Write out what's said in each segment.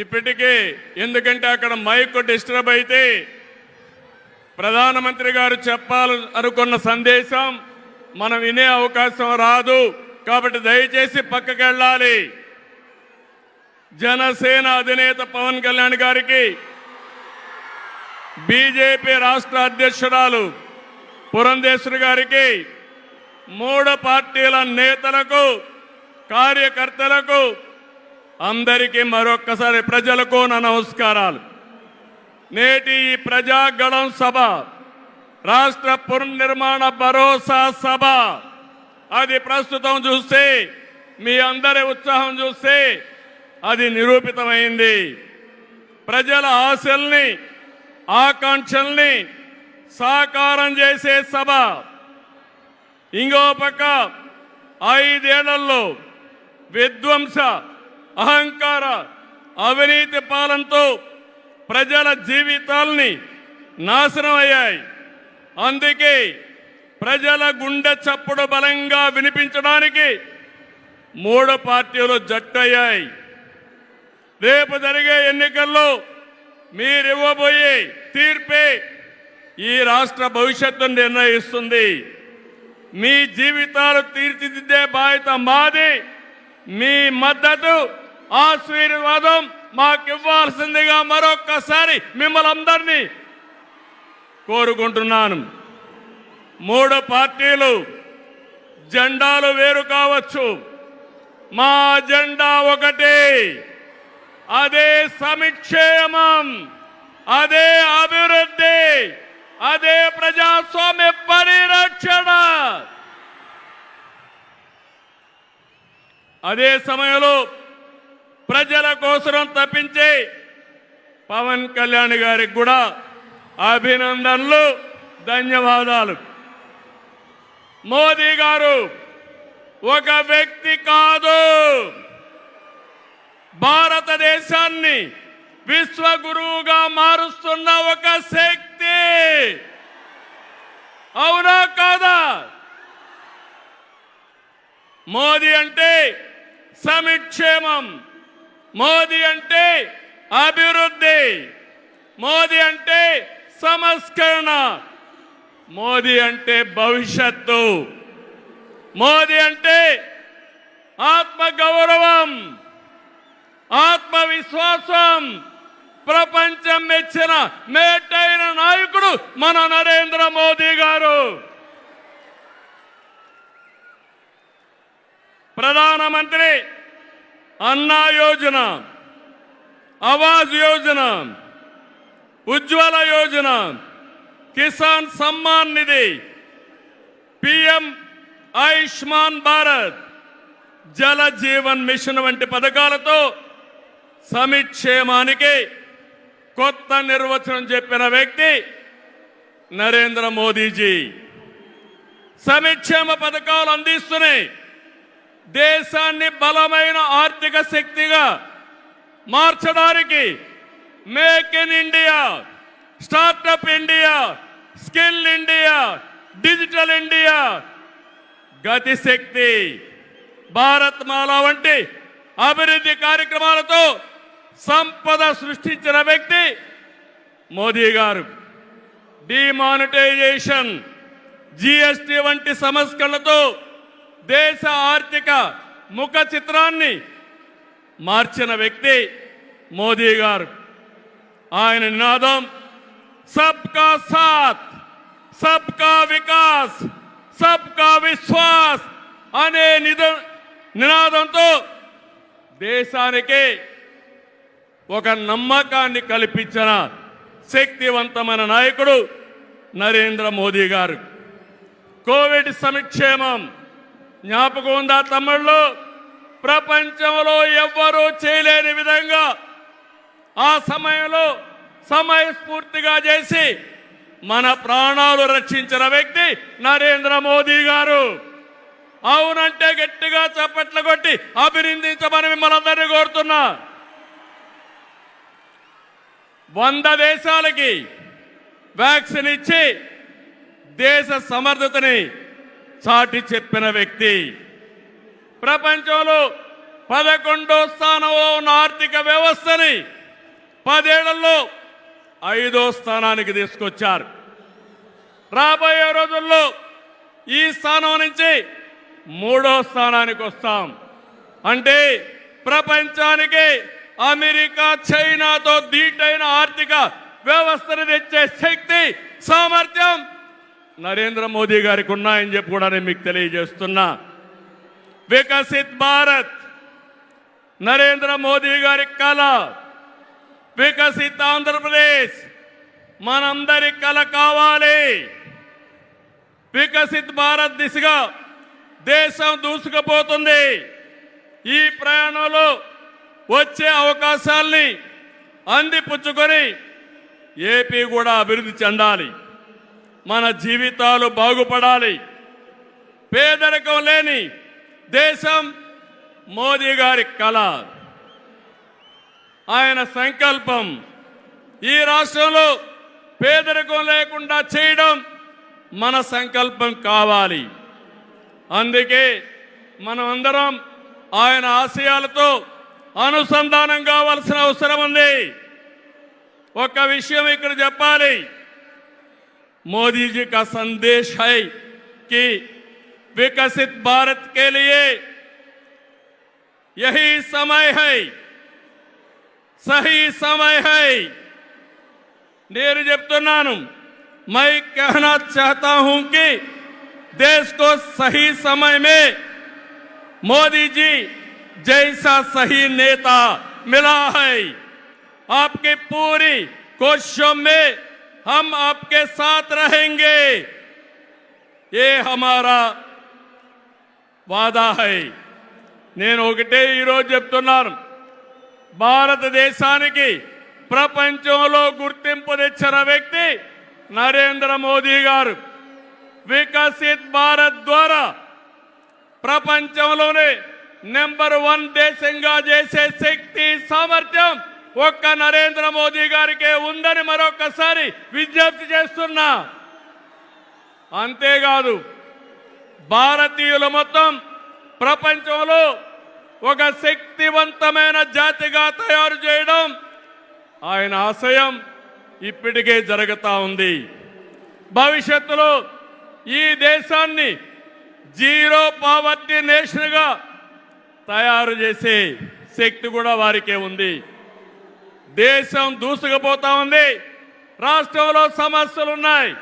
ఇప్పటికే ఎందుకంటే అక్కడ మైక్ డిస్టర్బ్ అయితే ప్రధానమంత్రి గారు చెప్పాలి అనుకున్న సందేశం మనం వినే అవకాశం రాదు. కాబట్టి దయచేసి పక్కకి వెళ్ళాలి. జనసేన అధినేత పవన్ కళ్యాణ్ గారికి బీజేపీ రాష్ట్ర అధ్యక్షురాలు పురంధేశ్వరి గారికి మూడు పార్టీల నేతలకు కార్యకర్తలకు అందరికీ మరొక్కసారి ప్రజలకు నా నమస్కారాలు. నేటి ఈ ప్రజాగణం సభ రాష్ట్ర పునర్నిర్మాణ భరోసా సభ అది ప్రస్తుతం చూస్తే మీ అందరి ఉత్సాహం చూస్తే అది నిరూపితమైంది. ప్రజల ఆశల్ని ఆకాంక్షల్ని సాకారం చేసే సభ. ఇంకో పక్క ఐదేళ్ళలో విధ్వంస అహంకార అవినీతి పాలనతో ప్రజల జీవితాల్ని నాశనం అయ్యాయి. అందుకే ప్రజల గుండె చప్పుడు బలంగా వినిపించడానికి మూడు పార్టీలు జట్టయ్యాయి. రేపు జరిగే ఎన్నికల్లో మీరివ్వబోయే తీర్పే ఈ రాష్ట్ర భవిష్యత్తును నిర్ణయిస్తుంది. మీ జీవితాలు తీర్చిదిద్దే బాధ్యత మాది మీ మద్దతు ఆశీర్వాదం మాకివ్వాల్సిందిగా మరొక్కసారి మిమ్మల్ని అందరినీ కోరుకుంటున్నాను. మూడు పార్టీలు జెండాలు వేరు కావచ్చు. మా జెండా ఒకటే. అదే సమిక్షేమం అదే అభివృద్ధి అదే ప్రజాస్వామ్య పరిరక్షణ. అదే సమయంలో ప్రజల కోసం తప్పించే పవన్ కళ్యాణ్ గారికి కూడా అభినందనలు ధన్యవాదాలు. మోదీ గారు ఒక వ్యక్తి కాదు. భారతదేశాన్ని విశ్వగురువుగా మారుస్తున్న ఒక శక్తి. అవునా కాదా? మోదీ అంటే సమిక్షేమం. మోదీ అంటే అభివృద్ధి మోదీ అంటే సంస్కరణ మోదీ అంటే భవిష్యత్తు మోదీ అంటే ఆత్మగౌరవం ఆత్మవిశ్వాసం ప్రపంచం మెచ్చిన మేటైన నాయకుడు మన నరేంద్ర మోదీ గారు. ప్రధానమంత్రి అన్నా యోజన ఆవాజ్ యోజన ఉజ్వల యోజన కిసాన్ సమ్మాన్ నిధి పిఎం ఆయుష్మాన్ భారత్ జల జీవన్ మిషన్ వంటి పథకాలతో సమిక్షేమానికి కొత్త నిర్వచనం చెప్పిన వ్యక్తి నరేంద్ర మోదీజీ. సమిక్షేమ పథకాలు అందిస్తున్నాయి. దేశాన్ని బలమైన ఆర్థిక శక్తిగా మార్చడానికి make in India startup India skill India digital India Gatishakti Bharat Mala వంటి అభివృద్ధి కార్యక్రమాలతో సంపద సృష్టించిన వ్యక్తి మోదీ గారు. డిమానిటైజేషన్ జిఎస్టి వంటి సంస్కరణలతో దేశ ఆర్థిక ముఖ చిత్రాన్ని మార్చిన వ్యక్తి మోదీ గారు. ఆయన నినాదం సబ్కా సాత్ సబ్కా వికాస్ సబ్కా విశ్వాస్ అనే నిద నినాదంతో దేశానికి ఒక నమ్మకాన్ని కల్పించిన శక్తివంతమైన నాయకుడు నరేంద్ర మోదీ గారు. కోవిడ్ సంక్షేమం జ్ఞాపకం ఉందా తమ్ముళ్ళు? ప్రపంచంలో ఎవ్వరూ చేయలేని విధంగా ఆ సమయంలో సమయస్ఫూర్తిగా చేసి మన ప్రాణాలు రక్షించిన వ్యక్తి నరేంద్ర మోదీ గారు. అవునంటే గట్టిగా చప్పట్లు కొట్టి అభినందించమని మిమ్మల్ని అందరినీ కోరుతున్నా. వంద దేశాలకి వ్యాక్సిన్ ఇచ్చి దేశ సమర్థతని చాటి చెప్పిన వ్యక్తి. ప్రపంచంలో పదకొండో స్థానంలో ఉన్న ఆర్థిక వ్యవస్థని పదేళ్ళలో ఐదో స్థానానికి తీసుకొచ్చారు. రాబోయే రోజుల్లో ఈ స్థానం నుంచి మూడో స్థానానికి వస్తాం. అంటే ప్రపంచానికి అమెరికా చైనాతో దీటైన ఆర్థిక వ్యవస్థను తెచ్చే శక్తి సామర్థ్యం నరేంద్ర మోదీ గారికి ఉన్నాయని చెప్పి కూడా నేను మీకు తెలియజేస్తున్నా. వికసిత్ భారత్ నరేంద్ర మోదీ గారి కళ వికసిత్ ఆంధ్రప్రదేశ్ మనందరి కళ కావాలి. వికసిత్ భారత్ దిశగా దేశం దూసుకుపోతుంది. ఈ ప్రయాణంలో వచ్చే అవకాశాల్ని అందిపుచ్చుకొని ఏపీ కూడా అభివృద్ధి చెందాలి. మన జీవితాలు బాగుపడాలి. పేదరికం లేని దేశం మోదీ గారి కళ. ఆయన సంకల్పం ఈ రాష్ట్రంలో పేదరికం లేకుండా చేయడం మన సంకల్పం కావాలి. అందుకే మనం అందరం ఆయన ఆశయాలతో అనుసంధానం కావాల్సిన అవసరం ఉంది. ఒక విషయం ఇక్కడ చెప్పాలి. मोदी जी का संदेश है कि विकसित भारत के लिए यही समय है, सही समय है। नीर जब तो नानू, मैं कहना चाहता हूँ कि देश को सही समय में मोदी जी जैसा सही नेता मिला है। आपकी पूरी कोशिशों में हम आपके साथ रहेंगे ये हमारा వాదా హై నేను ఒకటే ఈరోజు చెప్తున్నాను భారతదేశానికి ప్రపంచంలో గుర్తింపు తెచ్చిన వ్యక్తి నరేంద్ర మోదీ గారు వికసిత్ భారత్ ద్వారా ప్రపంచంలోనే నెంబర్ వన్ దేశంగా చేసే శక్తి సామర్థ్యం ఒక్క నరేంద్ర మోదీ గారికే ఉందని మరొకసారి విజ్ఞప్తి చేస్తున్నా. అంతేకాదు భారతీయులు మొత్తం ప్రపంచంలో ఒక శక్తివంతమైన జాతిగా తయారు చేయడం ఆయన ఆశయం ఇప్పటికే జరుగుతూ ఉంది. భవిష్యత్తులో ఈ దేశాన్ని జీరో పావర్టీ నేషన్గా తయారు చేసే శక్తి కూడా వారికే ఉంది. దేశం దూసుకుపోతా ఉంది. రాష్ట్రంలో సమస్యలు ఉన్నాయి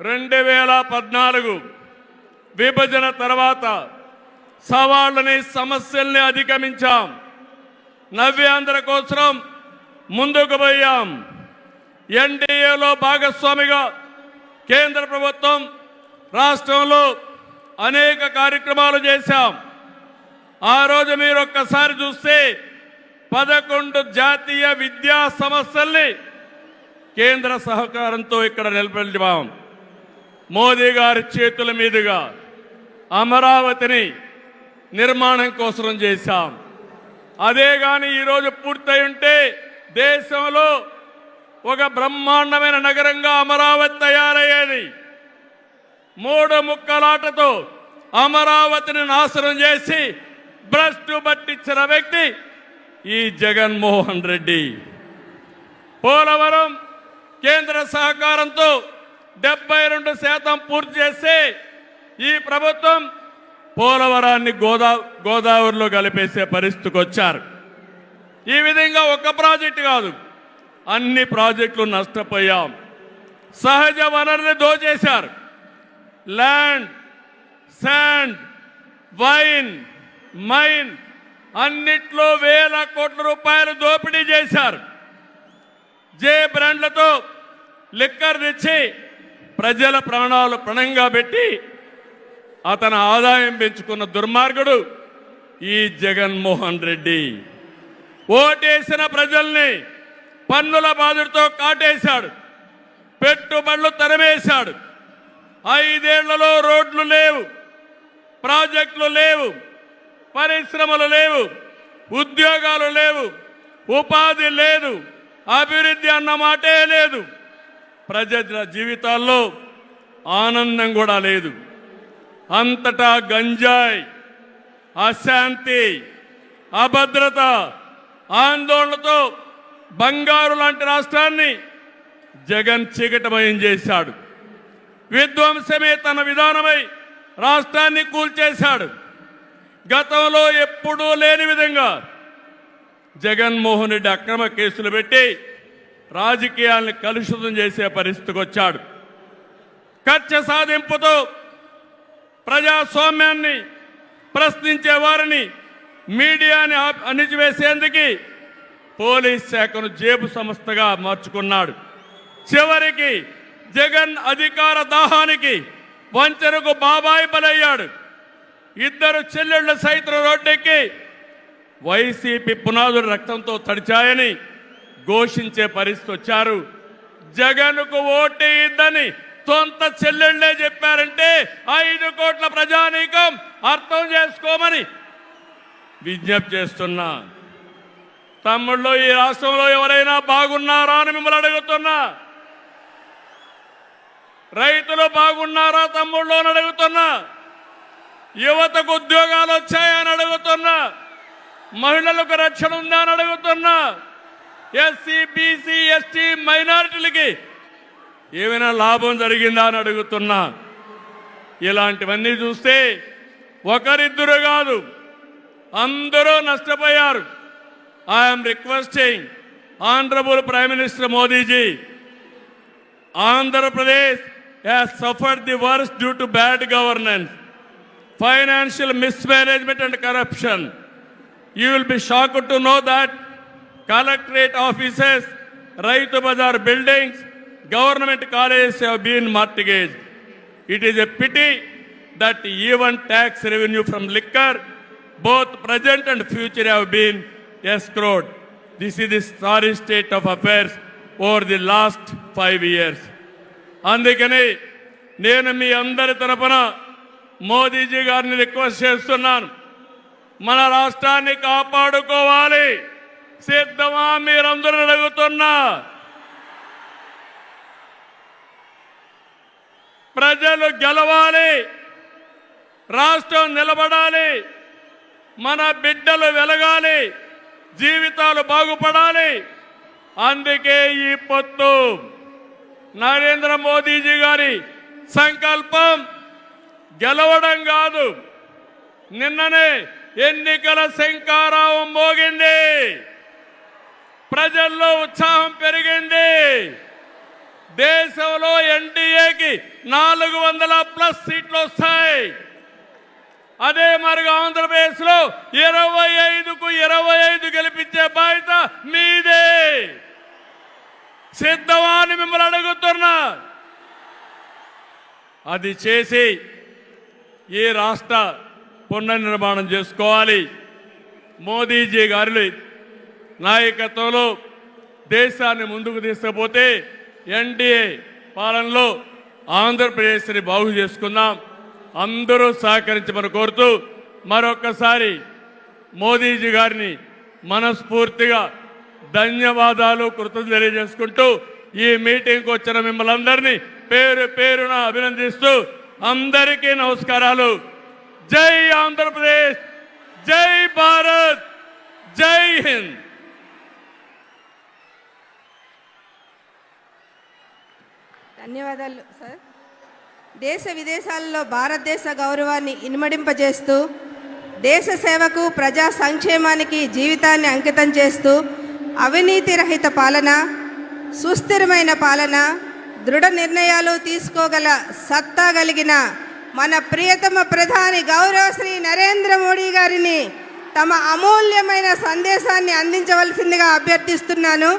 రెండు వేల పద్నాలుగు విభజన తర్వాత సవాళ్ళని సమస్యల్ని అధిగమించాం. నవ్యాంధ్ర కోసం ముందుకు పోయాం. ఎన్డీఏలో భాగస్వామిగా కేంద్ర ప్రభుత్వం రాష్ట్రంలో అనేక కార్యక్రమాలు చేశాం. ఆ రోజు మీరు ఒక్కసారి చూస్తే పదకొండు జాతీయ విద్యా సంస్థల్ని కేంద్ర సహకారంతో ఇక్కడ నిలబెట్టాం మోదీ గారి చేతుల మీదుగా అమరావతిని నిర్మాణం కోసం చేశాం. అదే కానీ ఈరోజు పూర్తయి ఉంటే దేశంలో ఒక బ్రహ్మాండమైన నగరంగా అమరావతి తయారయ్యేది. మూడు ముక్కలాటతో అమరావతిని నాశనం చేసి భ్రష్టు పట్టించిన వ్యక్తి ఈ జగన్మోహన్ రెడ్డి. పోలవరం కేంద్ర సహకారంతో డెబ్బై రెండు శాతం పూర్తి చేస్తే ఈ ప్రభుత్వం పోలవరాన్ని గోదా గోదావరిలో కలిపేసే పరిస్థితికి వచ్చారు. ఈ విధంగా ఒక ప్రాజెక్టు కాదు అన్ని ప్రాజెక్టులు నష్టపోయాం. సహజ వనరుని దోచేశారు. ల్యాండ్ శాండ్ వైన్ మైన్ అన్నిట్లో వేల కోట్ల రూపాయలు దోపిడీ చేశారు. జే బ్రాండ్లతో లిక్కర్ తెచ్చి ప్రజల ప్రాణాలు ప్రణంగా పెట్టి అతని ఆదాయం పెంచుకున్న దుర్మార్గుడు ఈ జగన్మోహన్ రెడ్డి. ఓటేసిన ప్రజల్ని పన్నుల బాధుడితో కాటేశాడు. పెట్టుబడులు తరమేశాడు. ఐదేళ్ళలో రోడ్లు లేవు. ప్రాజెక్టులు లేవు. పరిశ్రమలు లేవు ఉద్యోగాలు లేవు ఉపాధి లేదు అభివృద్ధి అన్న మాటే లేదు. ప్రజల జీవితాల్లో ఆనందం కూడా లేదు. అంతటా గంజాయి అశాంతి అభద్రత ఆందోళనతో బంగారు లాంటి రాష్ట్రాన్ని జగన్ చీకటమయం చేశాడు. విధ్వంసమే తన విధానమై రాష్ట్రాన్ని కూల్చేశాడు. గతంలో ఎప్పుడూ లేని విధంగా జగన్మోహన్ రెడ్డి అక్రమ కేసులు పెట్టి రాజకీయాల్ని కలుషితం చేసే పరిస్థితికి వచ్చాడు. కక్ష సాధింపుతో ప్రజాస్వామ్యాన్ని ప్రశ్నించే వారిని మీడియాని అణిచివేసేందుకు పోలీస్ శాఖను జేబు సంస్థగా మార్చుకున్నాడు. చివరికి జగన్ అధికార దాహానికి వంచనకు బాబాయి బలయ్యాడు. ఇద్దరు చెల్లెళ్ళ సైతం రోడ్డెక్కి వైసీపీ పునాదులు రక్తంతో తడిచాయని ఘోషించే పరిస్థితి వచ్చారు. జగన్కు ఓటేయద్దని సొంత చెల్లెళ్ళే చెప్పారంటే ఐదు కోట్ల ప్రజానీకం అర్థం చేసుకోమని విజ్ఞప్తి చేస్తున్నా. తమ్ముళ్ళు ఈ రాష్ట్రంలో ఎవరైనా బాగున్నారా అని మిమ్మల్ని అడుగుతున్నా. రైతులు బాగున్నారా తమ్ముళ్ళు అని అడుగుతున్నా. యువతకు ఉద్యోగాలు వచ్చాయని అడుగుతున్నా. మహిళలకు రక్షణ ఉందా అని అడుగుతున్నా. ఎస్సీ బీసీ ఎస్టీ మైనారిటీలకి ఏమైనా లాభం జరిగిందా అని అడుగుతున్నా. ఇలాంటివన్నీ చూస్తే ఒకరిద్దరు కాదు అందరూ నష్టపోయారు. I'm requesting honourable prime minister Modiji Andhra Pradesh has suffered the worse due to bad governance financial mismanagement and corruption you will be shock to know that collectorate offices Rythu Bazar buildings government colleges have been mortgage it is a pity that even tax revenue from liquor both present and future have been escrowed this is the sorry state of affairs over the last five years అందుకని నేను మీ అందరి తరపున మోదీజీ గారిని request చేస్తున్నాను. మన రాష్ట్రాన్ని కాపాడుకోవాలి. సిద్ధమా మీరందరూ అడుగుతున్నా. ప్రజలు గెలవాలి. రాష్ట్రం నిలబడాలి. మన బిడ్డలు వెలగాలి. జీవితాలు బాగుపడాలి. అందుకే ఈ పొత్తు. నరేంద్ర మోదీజీ గారి సంకల్పం. గెలవడం కాదు. నిన్ననే ఎన్నికల శంకారావం మోగింది. ప్రజల్లో ఉత్సాహం పెరిగింది. దేశంలో ఎన్డీఏకి నాలుగు వందల ప్లస్ సీట్లు వస్తాయి. అదే మరి ఆంధ్రప్రదేశ్లో ఇరవై ఐదుకు ఇరవై ఐదు గెలిపించే బాధ్యత మీదే. సిద్ధమా అని మిమ్మల్ని అడుగుతున్నా. అది చేసి ఈ రాష్ట్ర పునర్నిర్మాణం చేసుకోవాలి? మోదీజీ గారి నాయకత్వంలో దేశాన్ని ముందుకు తీసుకుపోతే ఎన్డీఏ పాలనలో ఆంధ్రప్రదేశ్ని బాగు చేసుకుందాం. అందరూ సహకరించమని కోరుతూ మరొకసారి మోదీజీ గారిని మనస్ఫూర్తిగా ధన్యవాదాలు కృతజ్ఞతలు తెలియజేసుకుంటూ ఈ మీటింగ్కి వచ్చిన మిమ్మల్ని అందరినీ పేరు పేరున అభినందిస్తూ అందరికీ నమస్కారాలు. జై ఆంధ్రప్రదేశ్ జై భారత్ జై హింద్. ధన్యవాదాలు సార్. దేశ విదేశాల్లో భారతదేశ గౌరవాన్ని ఇనుమడింపజేస్తూ దేశ సేవకు ప్రజా సంక్షేమానికి జీవితాన్ని అంకితం చేస్తూ అవినీతి రహిత పాలన సుస్థిరమైన పాలన దృఢ నిర్ణయాలు తీసుకోగల సత్తా కలిగిన మన ప్రియతమ ప్రధాని గౌరవ శ్రీ నరేంద్ర మోడీ గారిని తమ అమూల్యమైన సందేశాన్ని అందించవలసిందిగా అభ్యర్థిస్తున్నాను.